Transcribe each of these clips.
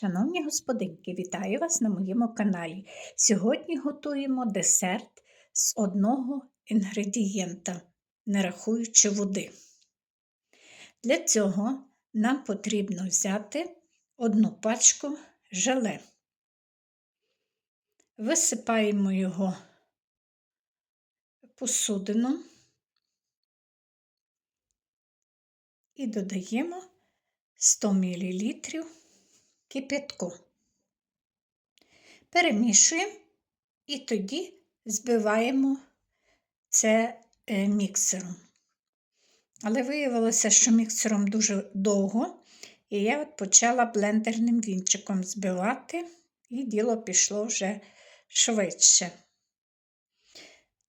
Шановні господинки, вітаю вас на моєму каналі. Сьогодні готуємо десерт з одного інгредієнта, не рахуючи води. Для цього нам потрібно взяти одну пачку желе. Висипаємо його посудину і додаємо 100 мл кип'ятку. Перемішуємо і тоді збиваємо це е, міксером. Але виявилося, що міксером дуже довго, і я от почала блендерним вінчиком збивати, і діло пішло вже швидше.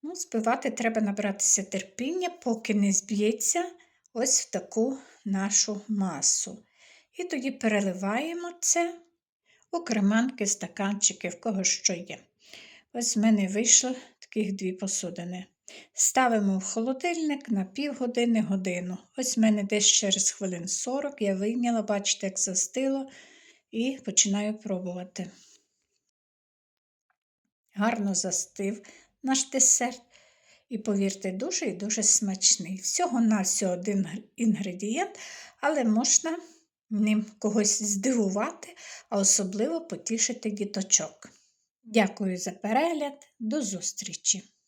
Ну, Збивати треба набратися терпіння, поки не зб'ється ось в таку нашу масу. І тоді переливаємо це у креманки, стаканчики, в кого що є. Ось в мене вийшло таких дві посудини. Ставимо в холодильник на півгодини годину. Ось в мене десь через хвилин 40 я вийняла, бачите, як застило, і починаю пробувати. Гарно застив наш десерт. І, повірте, дуже і дуже смачний. Всього на всього один інгредієнт, але можна ним когось здивувати, а особливо потішити діточок. Дякую за перегляд, до зустрічі!